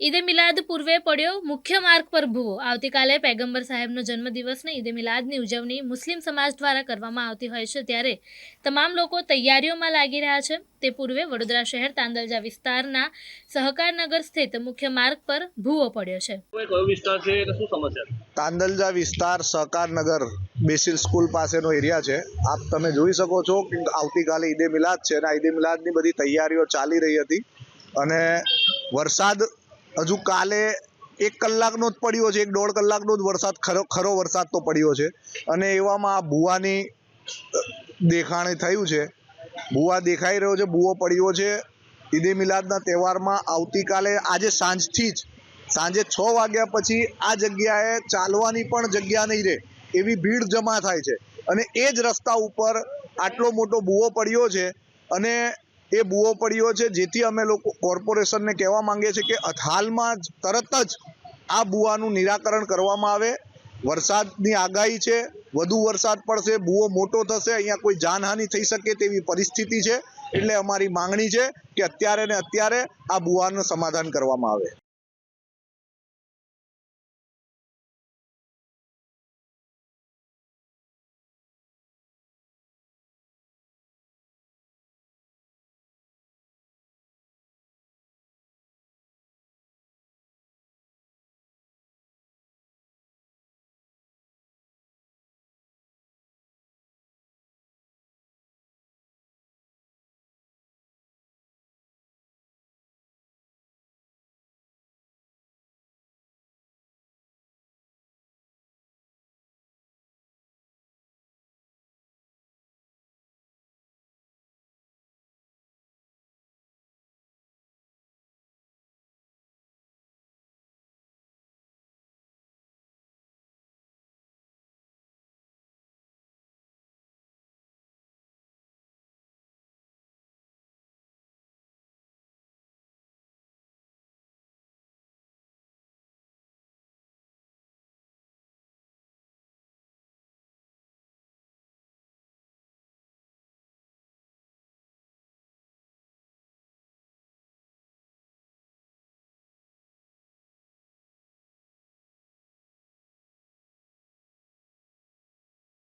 Eid-e Milad પૂર્વે પડ્યો મુખ્ય માર્ગ પર ભૂવો. આવતીકાલે પેગંબર સાહેબનો જન્મદિવસને ઈદે મિલાદની ઉજવણી મુસ્લિમ સમાજ દ્વારા કરવામાં આવતી હોય છે ત્યારે તમામ લોકો તૈયારીઓમાં લાગી રહ્યા છે. તે પૂર્વે વડોદરા શહેર તાંદલજા વિસ્તારના સહકારનગર સ્થિત મુખ્ય માર્ગ પર ભૂવો પડ્યો છે. કોઈ કયો વિસ્તાર છે? અને શું સમસ્યા છે? તાંદલજા વિસ્તાર સહકારનગર બેસિલ સ્કૂલ પાસેનો એરિયા છે. આપ તમે જોઈ શકો છો કે આવતીકાલે ઈદે મિલાદ છે અને ઈદે મિલાદની બધી તૈયારીઓ ચાલી રહી હતી. અને વરસાદ હજુ કાલે એક કલાકનો જ પડ્યો છે, એક દોઢ કલાકનો જ વરસાદ, ખરો ખરો વરસાદ તો પડ્યો છે. અને એવામાં આ ભૂવાની દેખાણે થયું છે. ભૂવા દેખાઈ રહ્યો છે, ભૂવો પડ્યો છે. ઈદે મિલાદના તહેવારમાં આવતીકાલે, આજે સાંજથી જ, સાંજે છ વાગ્યા પછી આ જગ્યાએ ચાલવાની પણ જગ્યા નહીં રહે, એવી ભીડ જમા થાય છે. અને એ જ રસ્તા ઉપર આટલો મોટો ભૂવો પડ્યો છે. અને એ ભૂવો પડ્યો છે, જેથી અમે લોકો કોર્પોરેશનને કહેવા માંગીએ છીએ કે હાલમાં જ, તરત જ આ બુવાનું નિરાકરણ કરવામાં આવે. વરસાદની આગાહી છે, વધુ વરસાદ પડશે ભૂવો મોટો થશે, અહીંયા કોઈ જાનહાનિ થઈ શકે તેવી પરિસ્થિતિ છે. એટલે અમારી માંગણી છે કે અત્યારે ને અત્યારે આ ભૂવાનું સમાધાન કરવામાં આવે.